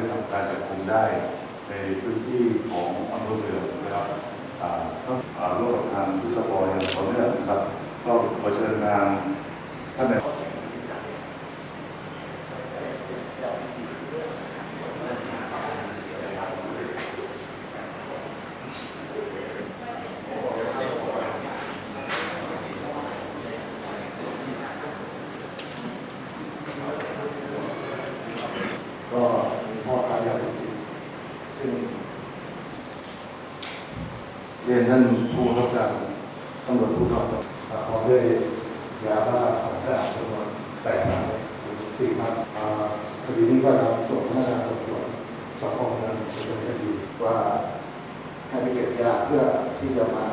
ได้ทำการจับกลุ่มได้ ในพื้นที่ของอำเภอเมืองนะครับอ่าก็อ่าร่วมกับทางทุกสปอร์อย่างต่อเนื่องนะครับ ก็ขอเชิญทางท่านในก็มีพ่อค้ายาเสพติดซึ่ง เรียนท่านผู้บังคับการตำรวจภูธรอ่าพร้อมด้วยยาบ้าของกลางจำนวนแปดนัดถึงสี่พันคดีนี้ก็นำส่งพนักงานสอบสวนสพเมืองดำเนินคดีว่าให้ไปเก็บยาเพื่อที่จะมา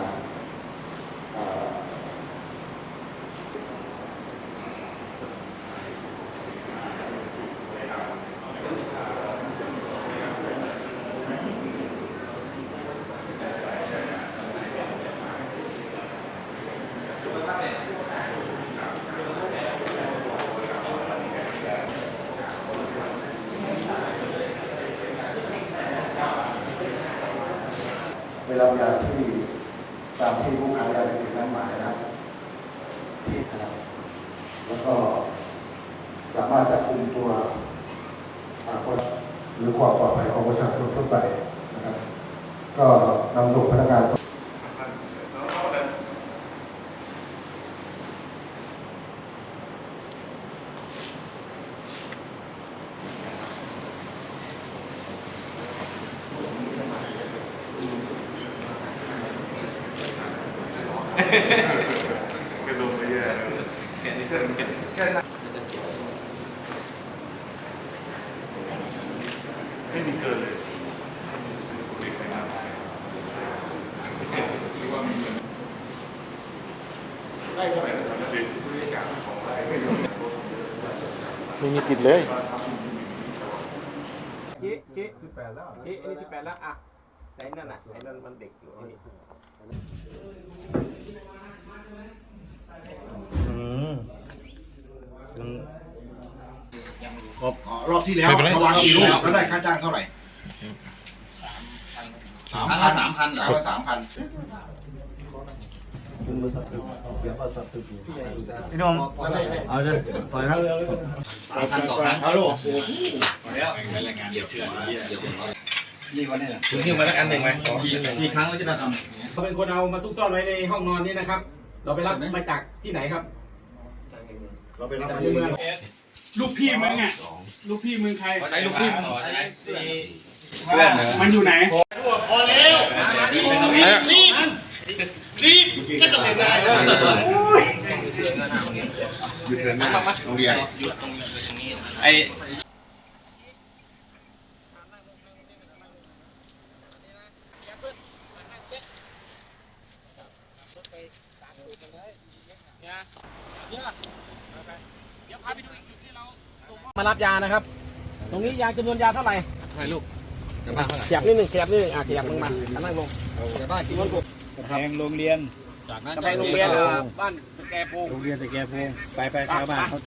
อ่า รับยาที่ตามที่ผู้ขายยาเสพติดนั้นหมายนะครับที่นะครับแล้วก็สามารถจับกุมตัวอาคนหรือความปลอดภัยของประชาชนทั่วไปนะครับ ก็นำส่งพนักงาน กระโดดไปแย่เลยแค่นี้แค่นั้นไม่มีเกินเลยเด็กไปนะได้เท่าไหร่นะครับเด็กซื้อจากของไร่ไม่รู้ไม่มีติดเลยชี้ชี้สิบแปดแล้วชี้อันนี้สิบแปดแล้วอะแต่ ไอ้นั่นน่ะไอ้นั่นมันเด็กอยู่ไอ้นี่อืมมันอ๋อรอบที่แล้วระวางกี่ลูกแล้วได้ค่าจ้างเท่าไหร่สามพันสามพันเหรอสามพันพี่น้องเอาเลยปล่อยครับสามพันต่อครั้งครับลูก คุณหิ้วมาสักอันหนึ่งไหมขอกี่อันหนึ่งกี่ครั้งเราจะทำเขาเป็นคนเอามาซุกซ่อนไว้ในห้องนอนนี่นะครับ เราไปรับมาจากที่ไหนครับ เราไปรับจากมาที่ที่เมืองลูกพี่มึงอะลูกพี่มึงใครไหนลูกพี่มึงมันอยู่ไหนอยู่เทินหน้าโรงเรียนไอ้ มารับยานะครับ ตรงนี้ยาจำนวนยาเท่าไหร่ไม่ลูกจะบ้านเท่าไหร่ขยับนิดหนึ่งขยับนิดหนึ่งอะขยับลงมาอะนั่งลงจะบ้านกี่ลูกแพงโรงเรียนจากนั้นกำแพงโรงเรียนอะบ้านสแกปูโรงเรียนแต่แกพงไปไปชาวบ้านเขา